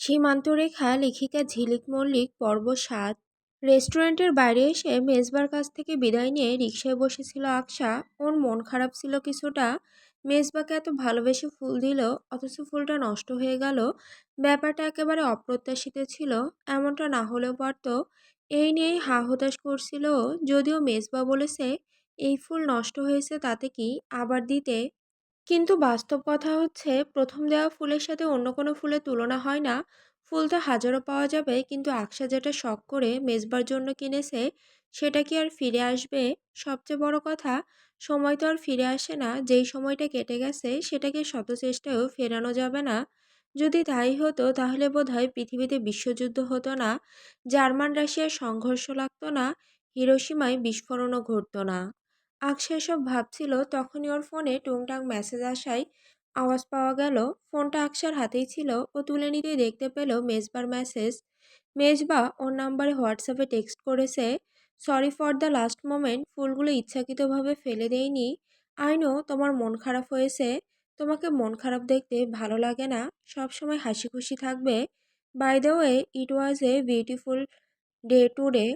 সীমান্তরেখা লেখিকা ঝিলিক মল্লিক, পর্ব সাত। রেস্টুরেন্টের বাইরে এসে মেজবার কাছ থেকে বিদায় নিয়ে রিকশায় বসেছিল আকশা ওর মন খারাপ ছিল কিছুটা। মেজবাকে এত ভালোবেসে ফুল দিল, অথচ ফুলটা নষ্ট হয়ে গেল। ব্যাপারটা একেবারে অপ্রত্যাশিত ছিল, এমনটা না হলেও পারত। এই নিয়েই হা হতাশ করছিল যদিও মেজবা বলেছে, এই ফুল নষ্ট হয়েছে তাতে কি? আবার দিতে। কিন্তু বাস্তব কথা হচ্ছে, প্রথম দেওয়া ফুলের সাথে অন্য কোনো ফুলের তুলনা হয় না। ফুল তো হাজারো পাওয়া যাবে, কিন্তু আকশা যেটা শখ করে মেজবার জন্য কিনেছে, সেটা কি আর ফিরে আসবে? সবচেয়ে বড় কথা, সময় তো আর ফিরে আসে না। যেই সময়টা কেটে গেছে, সেটাকে শত চেষ্টায়ও ফেরানো যাবে না। যদি তাই হতো, তাহলে বোধহয় পৃথিবীতে বিশ্বযুদ্ধ হতো না। জার্মান রাশিয়ার সংঘর্ষ লাগতো না হিরোসীমায় বিস্ফোরণও ঘটতো না। আকশা এসব ভাবছিল তখনই ওর ফোনে টুংটাং মেসেজ আসায় আওয়াজ পাওয়া গেল। ফোনটা আকশার হাতেই ছিল। ও তুলে নিতেই দেখতে পেল মেজবার মেসেজ। মেজবা ওর নাম্বারে হোয়াটসঅ্যাপে টেক্সট করেছে, sorry for the last moment, ফুলগুলো ইচ্ছাকৃতভাবে ফেলে দেয়নি আইনো তোমার মন খারাপ হয়েছে। তোমাকে মন খারাপ দেখতে ভালো লাগে না। সব সময় হাসি খুশি থাকবে। By the way, it was a beautiful day today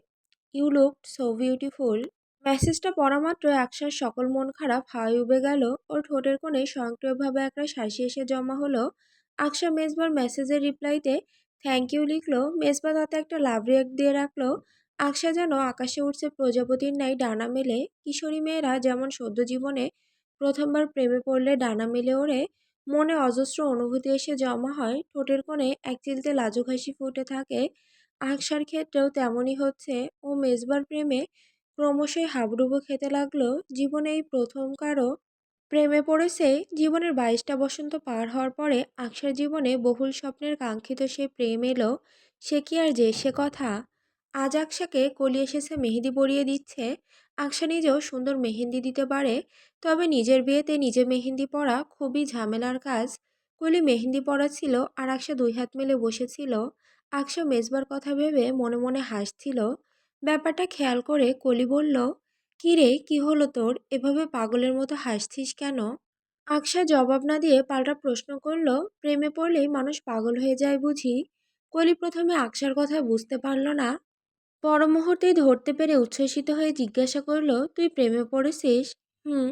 you look so beautiful. মেসেজটা পড়া মাত্র একসার সকল মন খারাপ হাওয়ায় উবে গেল। ওর ঠোঁটের কোণে স্বয়ংক্রিয়ভাবে একটা হাসি এসে জমা হলো। আকশা মেজবার মেসেজের রিপ্লাইতে থ্যাংক ইউ লিখলো। মেজবা তাতে একটা লাভ রিয়াক্ট দিয়ে রাখল। আকশা যেন আকাশে উঠছে প্রজাপতির ন্যায় ডানা মেলে। কিশোরী মেয়েরা যেমন সদ্য জীবনে প্রথমবার প্রেমে পড়লে ডানা মেলে ওড়ে মনে অজস্র অনুভূতি এসে জমা হয়। ঠোঁটের কোণে এক চিলতে লাজুক হাসি ফুটে থাকে। আকশার ক্ষেত্রেও তেমনই হচ্ছে। ও মেজবার প্রেমে ক্রমশই হাবুডুবু খেতে লাগল জীবনে এই প্রথম কারও প্রেমে পড়েছে। জীবনের বাইশটা বসন্ত পার হওয়ার পরে আকশার জীবনে বহুল স্বপ্নের কাঙ্ক্ষিত সে প্রেম এলো, সে কি আর যে সে কথা? আজ আকশাকে কলি এসেছে মেহেদি পরিয়ে দিচ্ছে। আকশা নিজেও সুন্দর মেহেন্দি দিতে পারে, তবে নিজের বিয়েতে নিজে মেহেন্দি পরা খুবই ঝামেলার কাজ। কলি মেহেন্দি পরা ছিল আর আকশা দুই হাত মেলে বসেছিল। আকশা মেজবার কথা ভেবে মনে মনে হাসছিল। ব্যাপারটা খেয়াল করে কলি বলল, কী রে, কী হলো তোর? এভাবে পাগলের মতো হাসছিস কেন? আকশা জবাব না দিয়ে পাল্টা প্রশ্ন করল, প্রেমে পড়লেই মানুষ পাগল হয়ে যায় বুঝি? কলি প্রথমে আকশার কথা বুঝতে পারল না। পর মুহূর্তেই ধরতে পেরে উচ্ছ্বসিত হয়ে জিজ্ঞাসা করল, তুই প্রেমে পড়েছিস? হুম।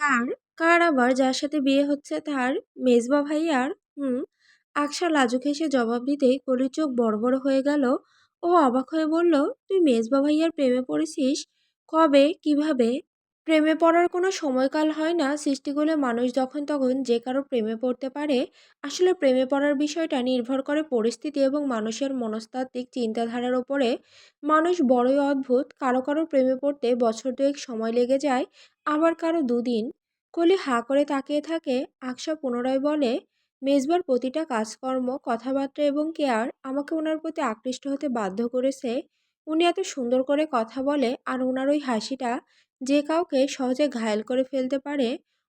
কার? কার আবার? যার সাথে বিয়ে হচ্ছে তার? মেজবা ভাইয়ার? হুম। আকশা লাজুক হেসে জবাব দিতেই কলির চোখ বড় বড় হয়ে গেল। ও অবাক হয়ে বলল, তুই মেজবা ভাইয়ার প্রেমে পড়েছিস? কবে? কীভাবে? প্রেমে পড়ার কোনো সময়কাল হয় না। সৃষ্টিগুলো মানুষ যখন তখন যে কারও প্রেমে পড়তে পারে, আসলে প্রেমে পড়ার বিষয়টা নির্ভর করে পরিস্থিতি এবং মানুষের মনস্তাত্ত্বিক চিন্তাধারার ওপরে মানুষ বড়ই অদ্ভুত। কারও কারও প্রেমে পড়তে বছর দুয়েক সময় লেগে যায়, আবার কারও দুদিন। কলি হাঁ করে তাকিয়ে থাকে। আকশা পুনরায় বলে মেজবার প্রতিটা কাজকর্ম, কথাবার্তা এবং কেয়ার আমাকে ওনার প্রতি আকৃষ্ট হতে বাধ্য করেছে। উনি এত সুন্দর করে কথা বলে আর ওনার ওই হাসিটা যে কাউকে সহজে ঘায়েল করে ফেলতে পারে,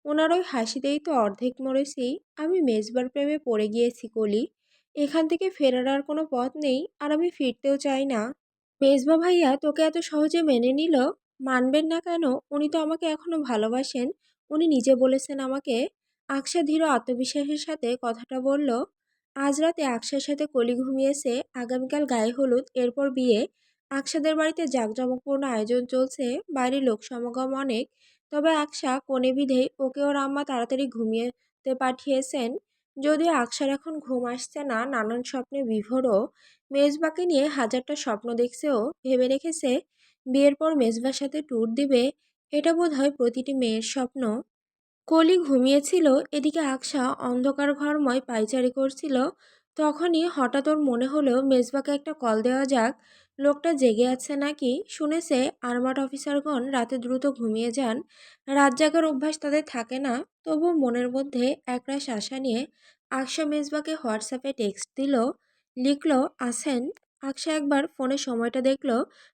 ওনার ওই হাসিতেই তো অর্ধেক মরেছি। আমি মেজবার প্রেমে পড়ে গিয়েছি কলি। এখান থেকে ফেরার আর কোনো পথ নেই আর আমি ফিরতেও চাই না। মেজবা ভাইয়া তোকে এত সহজে মেনে নিল? মানবেন না কেন? উনি তো আমাকে এখনও ভালোবাসেন। উনি নিজে বলেছেন আমাকে আকশা ধীর আত্মবিশ্বাসের সাথে কথাটা বলল, আজ রাতে আকশার সাথে কলি ঘুমিয়েছে, আগামীকাল গায়ে হলুদ, এরপর বিয়ে। আকশাদের বাড়িতে জাঁকজমকপূর্ণ আয়োজন চলছে বাইরে লোক সমাগম অনেক। তবে আকশা কোণে বিধেই ওকে ওর আম্মা তাড়াতাড়ি ঘুমিয়েতে পাঠিয়েছেন। যদিও আকশার এখন ঘুম আসছে না, নানান স্বপ্নে বিভোরও মেজবাকে নিয়ে হাজারটা স্বপ্ন দেখছেও ভেবে রেখেছে, বিয়ের পর মেজবার সাথে ট্যুর দিবে। এটা বোধ হয় প্রতিটি মেয়ের স্বপ্ন। কলি ঘুমিয়েছিল, এদিকে আকশা অন্ধকার ঘরময় পাইচারি করছিল। তখনই হঠাৎ ওর মনে হলো, মেজবাকে একটা কল দেওয়া যাক, লোকটা জেগে আছে নাকি? শুনেছে আর্মাড অফিসারগণ রাতে দ্রুত ঘুমিয়ে যান। রাত জাগার অভ্যাস তাদের থাকে না, তবু মনের মধ্যে একরাশ আশা নিয়ে আকশা মেজবাকে হোয়াটসঅ্যাপে টেক্সট দিল, লিখল, আসেন। আকশা একবার ফোনে সময়টা দেখল,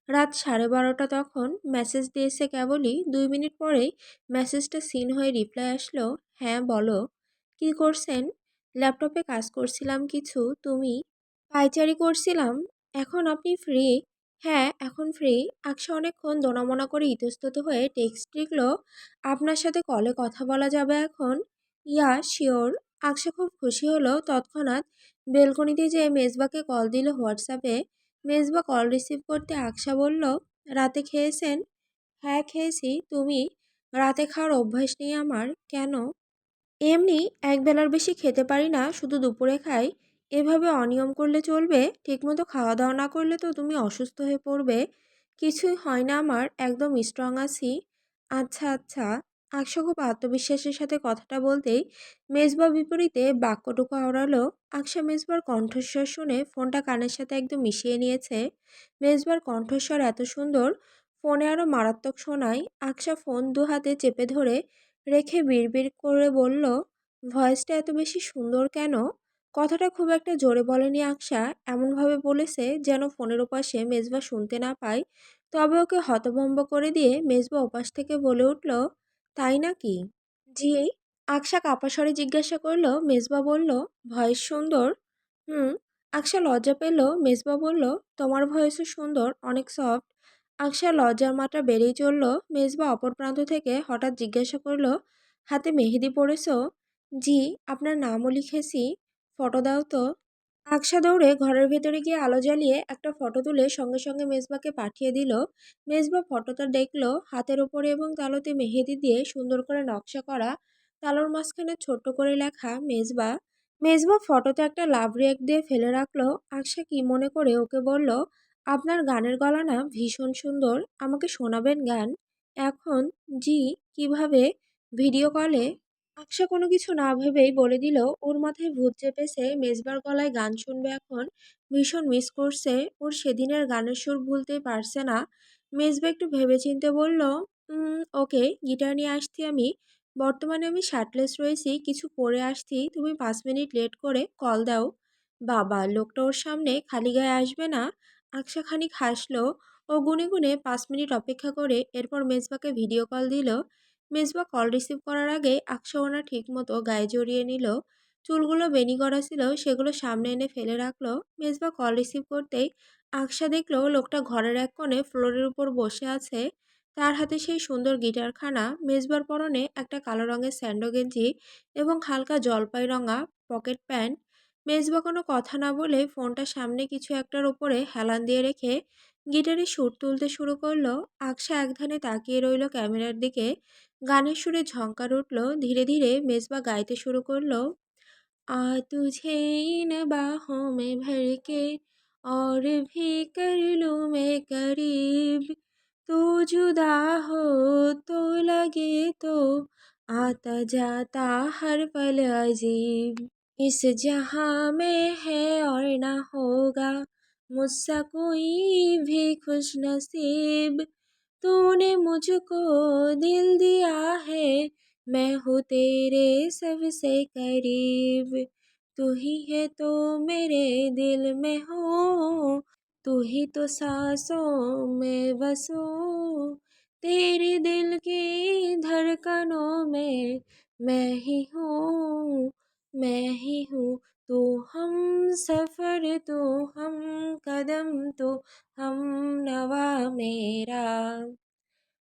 রাত সাড়ে বারোটা তখন। মেসেজ দিয়েছে কেবলই। দুই মিনিট পরেই মেসেজটা সিন হয়ে রিপ্লাই আসলো হ্যাঁ বলো। কি করছেন? ল্যাপটপে কাজ করছিলাম কিছু। তুমি? পাইচারি করছিলাম। এখন আপনি ফ্রি? হ্যাঁ এখন ফ্রি। আকশা অনেকক্ষণ দোনামোনা করে ইতস্তত হয়ে টেক্সট লিখলো, আপনার সাথে কলে কথা বলা যাবে এখন? ইয়া, শিওর। আকশা খুব খুশি হলো। তৎক্ষণাৎ বেলকনিতে যেয়ে মেজবাকে কল দিল হোয়াটসঅ্যাপে মেজবা কল রিসিভ করতে আকশা বলল, রাতে খেয়েছেন? হ্যাঁ খেয়েছি। তুমি? রাতে খাওয়ার অভ্যাস নেই আমার। কেন? এমনি এক বেলার বেশি খেতে পারি না, শুধু দুপুরে খাই। এভাবে অনিয়ম করলে চলবে, ঠিকমতো খাওয়া দাওয়া না করলে তো তুমি অসুস্থ হয়ে পড়বে। কিছুই হয় না আমার, একদম স্ট্রং আছি। আচ্ছা আচ্ছা। আকশা খুব আত্মবিশ্বাসের সাথে কথাটা বলতেই মেজবা বিপরীতে বাক্যটুকু আওড়ালো আকশা মেজবার কণ্ঠস্বর শুনে ফোনটা কানের সাথে একদম মিশিয়ে নিয়েছে। মেজবার কণ্ঠস্বর এত সুন্দর, ফোনে আরও মারাত্মক শোনায়। আকশা ফোন দু হাতে চেপে ধরে রেখে বিড়বিড় করে বলল, ভয়েসটা এত বেশি সুন্দর কেন? কথাটা খুব একটা জোরে বলেনি আকশা এমনভাবে বলেছে যেন ফোনের ওপাশে মেজবা শুনতে না পায়। তবে ওকে হতভম্ব করে দিয়ে মেজবা ওপাশ থেকে বলে উঠল তাই নাকি? জি, আকশা কাপা স্বরে জিজ্ঞাসা করল, মেজবা বলল ভয়েস সুন্দর? হুম। আকশা লজ্জা পেল, মেজবা বলল, তোমার ভয়েসও সুন্দর, অনেক সফট। আকশার লজ্জার মাত্রা বেড়েই চলল, মেজবা অপর প্রান্ত থেকে হঠাৎ জিজ্ঞাসা করল, হাতে মেহেদি পড়েছ জি, আপনার নামও লিখেছি, ফটো দাও তো। আকশা দৌড়ে ঘরের ভেতরে গিয়ে আলো জ্বালিয়ে একটা ফটো তুলে সঙ্গে সঙ্গে মেজবাকে পাঠিয়ে দিল। মেজবা ফটোটা দেখল, হাতের ওপরে এবং তালোতে মেহেদি দিয়ে সুন্দর করে নকশা করা, তালোর মাঝখানে ছোট্ট করে লেখা মেজবা। মেজবা ফটোতে একটা লাভ রিয়াক্ট দিয়ে ফেলে রাখল। আকশা কি মনে করে ওকে বলল, আপনার গানের গলা না ভীষণ সুন্দর, আমাকে শোনাবেন গান? এখন জি, কীভাবে? ভিডিও কলে আকশা কোনো কিছু না ভেবেই বলে দিল, ওর মাথায় ভূত চেপেছে, মেজবার গলায় গান শুনবে এখন। ভীষণ মিস করছে, ওর সেদিনের গানের সুর ভুলতেই পারছে না। মেজবা একটু ভেবেচিন্তে বলল ওকে, গিটার নিয়ে আসছি আমি। বর্তমানে আমি শার্টলেস রয়েছি, কিছু পরে আসছি। তুমি পাঁচ মিনিট লেট করে কল দাও। বাবা, লোকটা ওর সামনে খালি গায়ে আসবে না? আকশা খানিক হাসলো। ও গুনে গুনে পাঁচ মিনিট অপেক্ষা করে, এরপর মেজবাকে ভিডিও কল দিল। মেজবা কল রিসিভ করার আগে আকশা ওনা ঠিক মতো গায়ে জড়িয়ে নিল। চুলগুলো বেনি করা ছিল, সেগুলো সামনে এনে ফেলে রাখল। মেজবা কল রিসিভ করতেই আকশা দেখল লোকটা ঘরের এক কোণে ফ্লোরের উপর বসে আছে। তার হাতে সেই সুন্দর গিটারখানা। মেজবার পরনে একটা কালো রঙের স্যান্ডো গেঞ্জি এবং হালকা জলপাই রঙা পকেট প্যান্ট। মেজবা কোনো কথা না বলে ফোনটা সামনে কিছু একটার ওপরে হেলান দিয়ে রেখে গিটারে সুর তুলতে শুরু করলো আকশা একধানে তাকিয়ে রইল ক্যামেরার দিকে গানের সুরে ঝঙ্কার উঠল ধীরে ধীরে মেজবা গাইতে শুরু করলো आ तुझे इन बाहों में भर के और भी कर लूँ मैं करीब तू जुदा हो तो लगे तो आता जाता हर पल अजीब इस जहाँ में है और ना होगा मुझसा कोई भी खुश नसीब। तूने मुझको दिल दिया है, मैं हूँ तेरे सबसे करीब। तू ही है तो मेरे दिल में हो, तू ही तो सांसों में बसो। तेरे दिल की धड़कनों में मैं ही हूँ, मैं ही हूँ, तू हम सफ़र, तू हम कदम तू हम नवा मेरा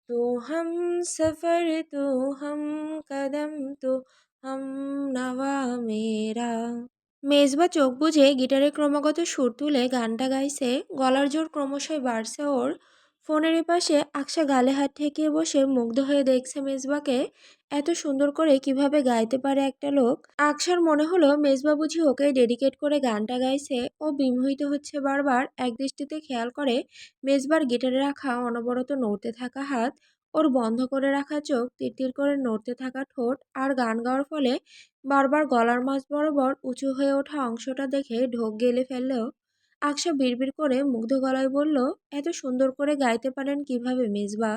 तू हम सफ़र तू हम কদম তো হাম নাওয়া মেরা মেজবা চোখ বুঝে গিটারে ক্রমাগত সুর তুলে গানটা গাইছে গলার জোর ক্রমশই বাড়ছে ওর ফোনের এপাশে আকশা গালে হাত ঠেকিয়ে বসে মুগ্ধ হয়ে দেখছে মেজবাকে এত সুন্দর করে কীভাবে গাইতে পারে একটা লোক। আকশার মনে হলো মেজবা বুঝি ওকে ডেডিকেট করে গানটা গাইছে, ও বিমোহিত হচ্ছে বারবার এক দৃষ্টিতে খেয়াল করে মেজবার গিটারে রাখা অনবরত নড়তে থাকা হাত, ওর বন্ধ করে রাখা চোখ, তিরতির করে নড়তে থাকা ঠোঁট আর গান গাওয়ার ফলে বারবার গলার মাঝ বরাবর উঁচু হয়ে ওঠা অংশটা দেখে ঢোক গেলে ফেললেও আকশা বিড়বিড় করে মুগ্ধ গলায় বলল এত সুন্দর করে গাইতে পারেন কীভাবে মেজবা?